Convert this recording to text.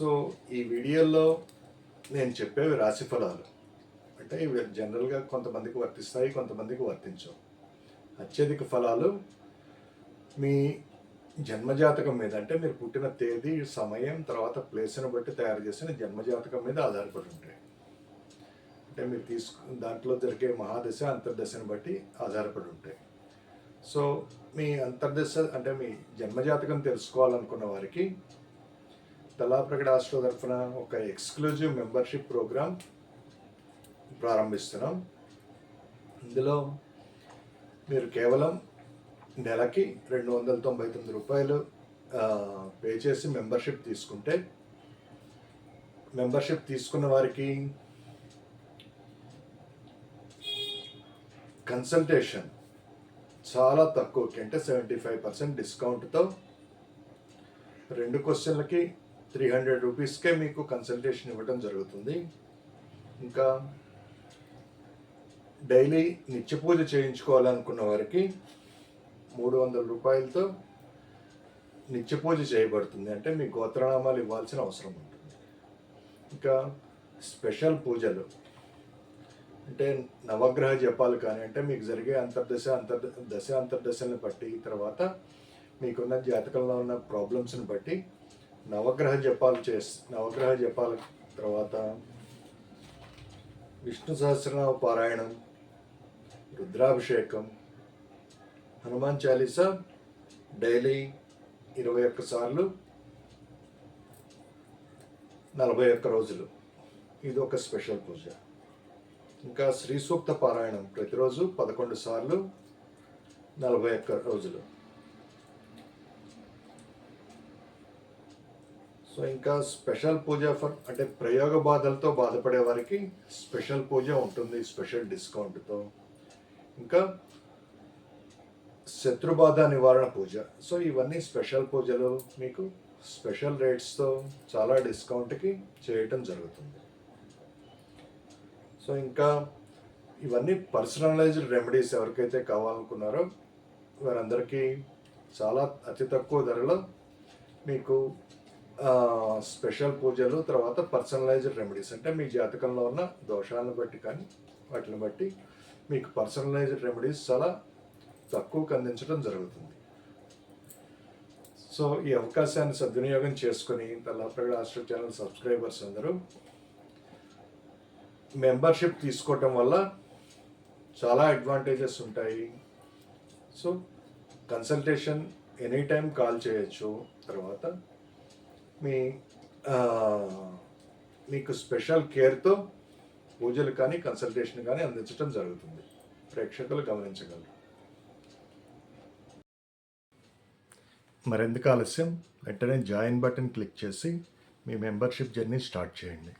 So ఈ వీడియోలో నేను చెప్పేవి రాశి ఫలాలు. అంటే ఇవి జనరల్గా కొంతమందికి వర్తిస్తాయి కొంతమందికి వర్తించవు. అత్యధిక ఫలాలు మీ జన్మజాతకం మీద అంటే మీరు పుట్టిన తేదీ సమయం తర్వాత ప్లేస్ని బట్టి తయారు చేసిన జన్మజాతకం మీద ఆధారపడి ఉంటాయి. అంటే మీరు తీసుకు దాంట్లో జరిగే మహాదశ అంతర్దశని బట్టి ఆధారపడి ఉంటాయి. సో మీ అంతర్దశ అంటే మీ జన్మజాతకం తెలుసుకోవాలనుకున్న వారికి తలాప్రగడ ఆస్ట్రో తరఫున ఒక ఎక్స్క్లూజివ్ మెంబర్షిప్ ప్రోగ్రామ్ ప్రారంభిస్తున్నాం. ఇందులో మీరు కేవలం నెలకి రెండు వందల తొంభై తొమ్మిది రూపాయలు పే చేసి మెంబర్షిప్ తీసుకుంటే మెంబర్షిప్ తీసుకున్న వారికి కన్సల్టేషన్ చాలా తక్కువకి అంటే సెవెంటీ ఫైవ్ పర్సెంట్ డిస్కౌంట్తో రెండు క్వశ్చన్లకి త్రీ హండ్రెడ్ రూపీస్కే మీకు కన్సల్టేషన్ ఇవ్వడం జరుగుతుంది. ఇంకా డైలీ నిత్య పూజ చేయించుకోవాలనుకున్న వారికి మూడు వందల రూపాయలతో నిత్య పూజ చేయబడుతుంది. అంటే మీ గోత్రనామాలు ఇవ్వాల్సిన అవసరం ఉంటుంది. ఇంకా స్పెషల్ పూజలు. అంటే నవగ్రహ జపాలు కానీ అంటే మీకు జరిగే అంతర్దశ అంతర్ దశ అంతర్దశలను బట్టి తర్వాత మీకున్న జాతకంలో ఉన్న ప్రాబ్లమ్స్ని బట్టి నవగ్రహ జపాలు చేసి నవగ్రహ జపాల తర్వాత విష్ణు సహస్రనామ పారాయణం రుద్రాభిషేకం హనుమాన్ చాలీసా డైలీ ఇరవై ఒక్క సార్లు నలభై ఒక్క రోజులు. ఇది ఒక స్పెషల్ పూజ. ఇంకా శ్రీ సూక్త పారాయణం ప్రతిరోజు పదకొండు సార్లు నలభై ఒక్క రోజులు. సో ఇంకా స్పెషల్ పూజ ఫర్ అంటే ప్రయోగ బాధలతో బాధపడే వారికి స్పెషల్ పూజ ఉంటుంది స్పెషల్ డిస్కౌంట్తో. ఇంకా శత్రుబాధ నివారణ పూజ. సో ఇవన్నీ స్పెషల్ పూజలు మీకు స్పెషల్ రేట్స్తో చాలా డిస్కౌంట్కి చేయటం జరుగుతుంది. సో ఇంకా ఇవన్నీ పర్సనలైజ్డ్ రెమెడీస్ ఎవరికైతే కావాలనుకున్నారో వారందరికీ చాలా అతి తక్కువ ధరలో మీకు స్పెషల్ పూజలు తర్వాత పర్సనలైజ్డ్ రెమెడీస్. అంటే మీ జాతకంలో ఉన్న దోషాలను బట్టి కానీ వాటిని బట్టి మీకు పర్సనలైజ్డ్ రెమెడీస్ చాలా తక్కువకు అందించడం జరుగుతుంది. సో ఈ అవకాశాన్ని సద్వినియోగం చేసుకుని తల్లాప్రగడ ఆస్ట్రో ఛానల్ సబ్స్క్రైబర్స్ అందరూ మెంబర్షిప్ తీసుకోవటం వల్ల చాలా అడ్వాంటేజెస్ ఉంటాయి. So consultation any time call చేయొచ్చు. తర్వాత మీ మీకు స్పెషల్ కేర్తో పూజలు కానీ కన్సల్టేషన్ కానీ అందించడం జరుగుతుంది. ప్రేక్షకులు గమనించగలరు. మరెందుకు ఆలస్యం? వెంటనే జాయిన్ బటన్ క్లిక్ చేసి మీ మెంబర్షిప్ జర్నీ స్టార్ట్ చేయండి.